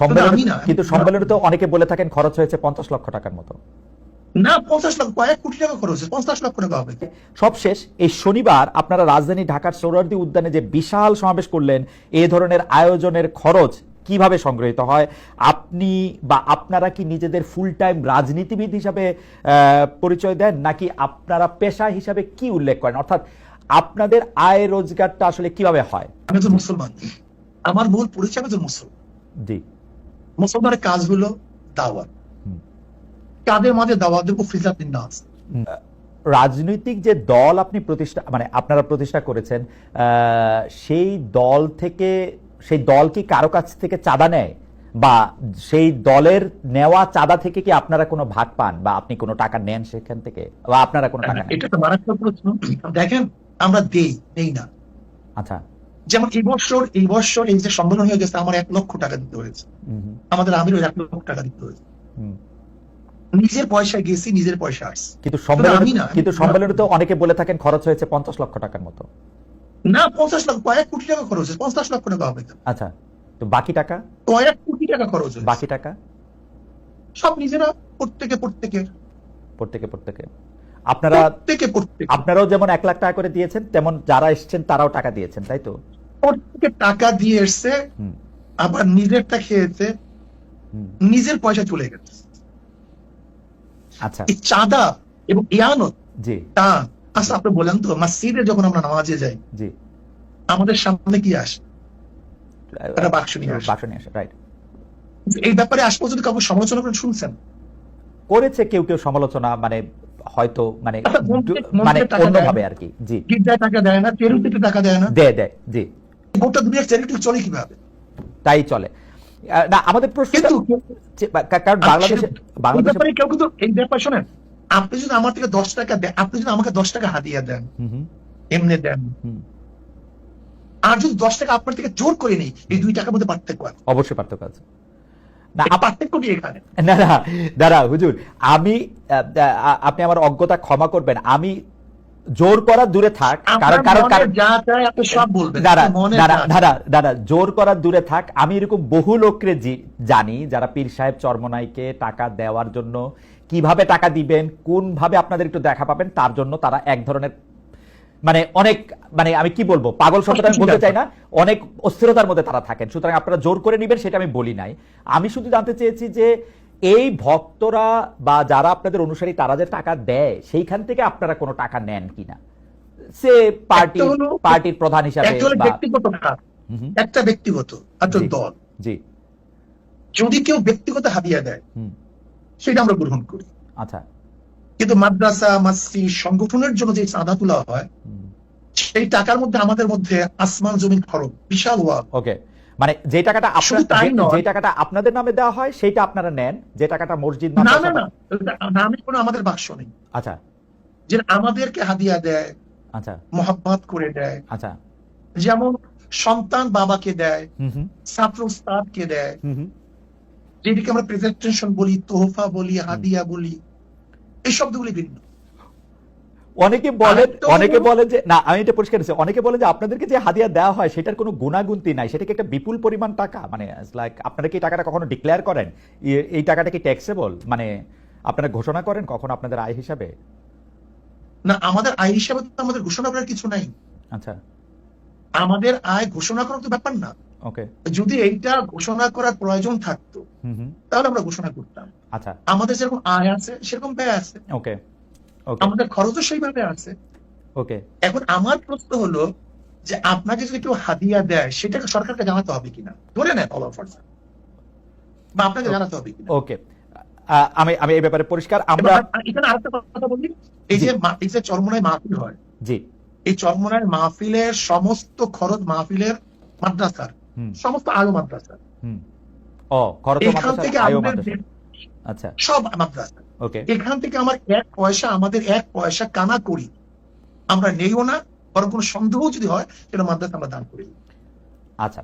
সম্মেলনে কিন্তু সম্মেলনে তো অনেকে বলে থাকেন খরচ হয়েছে পঞ্চাশ লক্ষ টাকার মতো। না পঞ্চাশ লক্ষ কয়েক কোটি টাকা খরচ হয়েছে পঞ্চাশ লক্ষ টাকা হবে। সবশেষ এই শনিবার আপনারা রাজধানী ঢাকার সোহরাওয়ার্দী উদ্যানে যে বিশাল সমাবেশ করলেন এই ধরনের আয়োজনের খরচ কীভাবে সংগৃহীত হয়? আপনি বা আপনারা কি নিজেদের ফুল টাইম রাজনীতিবিদ হিসাবে পরিচয় দেন নাকি আপনারা পেশা হিসাবে কি উল্লেখ করেন? অর্থাৎ আপনাদের আয় রোজগারটা আসলে কীভাবে হয়? আমি একজন মুসলমান। আমার মূল পরিচয় আমি একজন মুসলমান। জি। মুসলমানের কাজ হলো দাওয়াত। কাদের মাঝে দাওয়াত দেবো ফিজাত নাস রাজনৈতিক যে দল আপনি প্রতিষ্ঠা মানে আপনারা প্রতিষ্ঠা করেছেন সেই দল থেকে সেই দল কি কারও কাছ থেকে চাঁদা নেয়? বা সেই দলের নেওয়া চাঁদা থেকে কি আপনারা কোনো ভাগ পান? বা আপনি কোনো টাকা নেন সেখান থেকে? বা আপনারা কোনো টাকা নেন? এটা তো মারাত্মক প্রশ্ন। দেখেন আমরা দেই নেই না। আচ্ছা। যেমন এই বছর এই বছর এই যে সম্মেলন হয়ে গেছে আমার এক লক্ষ টাকা দিতে হয়েছে। আমাদের আমিরও এক লক্ষ টাকা দিতে হয়েছে। নিজের পয়সা গেছি নিজের পয়সা আসছে কিন্তু সম্মেলনে। কিন্তু সম্মেলনে তো অনেকে বলে থাকেন খরচ হয়েছে পঞ্চাশ লক্ষ টাকার মতো। না পঞ্চাশ লক্ষ কয়েক কোটি টাকা খরচ হয়েছে। পঞ্চাশ লক্ষ টাকা হবে আচ্ছা তো বাকি টাকা? কয়েক কোটি টাকা খরচ হয়েছে। বাকি টাকা? সব নিজেরা প্রত্যেকে প্রত্যেকের। প্রত্যেকে প্রত্যেকে। আপনারা আপনারাও যেমন এক লাখ টাকা করে দিয়েছেন তেমন যারা এসছেন তারাও টাকা দিয়েছেন তাই তো? প্রত্যেকে টাকা দিয়ে এসছে আবার নিজেরটা খেয়েছে নিজের পয়সা চলে গেছে। আচ্ছা। এই চাঁদা এবং ইয়ানত জি। তা আচ্ছা আপনি বলেন তো মসজিদে যখন আমরা নামাজে যাই জি। আমাদের সামনে কি আসে? একটা বাক্স নিয়ে আসে। বাক্স নিয়ে আসে রাইট এই ব্যাপারে আজ পর্যন্ত কাউকে সমালোচনা করে শুনছেন। করেছে কেউ কেউ সমালোচনা মানে হয়তো মানে আচ্ছা, দু- মানে অন্যভাবে আর কি জি। টাকা দেয় না চেরুতিতে টাকা দেয় না। দেয় দেয় জি। গোটা দুনিয়ার চ্যারিটি চলে কীভাবে? তাই চলে। না আমাদের প্রশ্ন কারণ বাংলাদেশে বাংলাদেশে কেউ কিন্তু এই ব্যাপার শোনেন আপনি যদি আমার থেকে দশ টাকা দেন আপনি যদি আমাকে দশ টাকা হাতিয়ে দেন এমনি দেন। আর যদি দশ টাকা আপনার থেকে জোর করে নেই এই দুই টাকার মধ্যে পার্থক্য আছে? অবশ্যই পার্থক্য আছে। না না হুজুর আমি আপনি আমার অজ্ঞতা ক্ষমা করবেন। আমি জোর করা দূরে থাক। কারণ কারণ দাদা দাদা জোর করার দূরে থাক। আমি এরকম বহু লোককে জানি যারা পীর সাহেব চরমনাইকে টাকা দেওয়ার জন্য কীভাবে টাকা দিবেন কোন ভাবে আপনাদের একটু দেখা পাবেন তার জন্য তারা এক ধরনের মানে অনেক মানে আমি কি বলব? পাগল শব্দটা আমি বলতে চাই না। অনেক অস্থিরতার মধ্যে তারা থাকেন। সুতরাং আপনারা জোর করে নেবেন সেটা আমি বলি নাই। আমি শুধু জানতে চেয়েছি যে এই ভক্তরা বা যারা আপনাদের অনুসারী তারা যে টাকা দেয় সেইখান থেকে আপনারা কোনো টাকা নেন কিনা? সে পার্টি পার্টির প্রধান হিসাবে একটা ব্যক্তিগত একটা ব্যক্তিগত একটা দল। জি। যদি কেউ ব্যক্তিগত হাদিয়া দেয় হুম। সেটা আমরা গ্রহণ করি। আচ্ছা। কিন্তু মাদ্রাসা মাসি সংগঠনের জন্য যে চাঁদা তোলা হয় সেই টাকার মধ্যে আমাদের মধ্যে আসমান জমিন খরচ বিশাল ওয়াব ওকে। মানে যে টাকাটা যে- টাকাটা আপনাদের নামে দেওয়া হয় সেইটা আপনারা নেন যে টাকাটা মসজিদ না না না। নামে। কোনো আমাদের বাক্স নেই। আচ্ছা। যে আমাদেরকে হাদিয়া দেয় আচ্ছা। মোহাব্বত করে দেয়। আচ্ছা। যেমন সন্তান বাবাকে দেয় ছাত্র উস্তাদকে দেয়। যেটিকে আমরা প্রেজেন্টেশন বলি তোহফা বলি হাদিয়া বলি এই শব্দগুলি ভিন্ন। অনেকে বলেন অনেকে বলেন যে না আমি এটা পরিষ্কার করছি অনেকে বলেন যে আপনাদেরকে যে হাদিয়া দেওয়া হয় সেটার কোনো গুণাগুন্তি নাই। সেটা কি একটা বিপুল পরিমাণ টাকা মানে লাইক আপনারা কি টাকাটা কখনো ডিক্লেয়ার করেন? এই টাকাটা কি ট্যাক্সেবল মানে আপনারা ঘোষণা করেন কখন আপনাদের আয় হিসাবে? না আমাদের আয় হিসাবে তো আমাদের ঘোষণা করার কিছু নাই। আচ্ছা। আমাদের আয় ঘোষণা করার তো ব্যাপার না। ওকে যদি এইটা ঘোষণা করার প্রয়োজন থাকতো তাহলে আমরা ঘোষণা করতাম। আচ্ছা। আমাদের যেরকম আয় আছে সেরকম ব্যয় আছে। ওকে আমাদের খরচও সেইভাবে আছে। ওকে এখন আমার প্রশ্ন হলো যে আপনাকে যদি কেউ হাদিয়া দেয় সেটাকে সরকারকে জানাতে হবে কিনা? ধরে নেন অল অফার বা আপনাকে জানাতে হবে কিনা? ওকে আমি আমি এই ব্যাপারে পরিষ্কার আমরা এখানে আরেকটা কথা বলি। এই যে এই যে চরমনায় মাহফিল হয় জি। এই চরমনায় মাহফিলের সমস্ত খরচ মাহফিলের মাদ্রাসার সমস্ত আলো মাদ্রাসার। হুম। ও খরচ এখান মাদ্রাসা থেকে আয়ও মাদ্রাসা আচ্ছা। সব মাদ্রাসা এখান থেকে আমার এক পয়সা আমাদের এক পয়সা কানা করি। আমরা নেইও না বরং কোনো সন্দেহ যদি হয় সেটা মাদ্রাসা আমরা দান করি। আচ্ছা।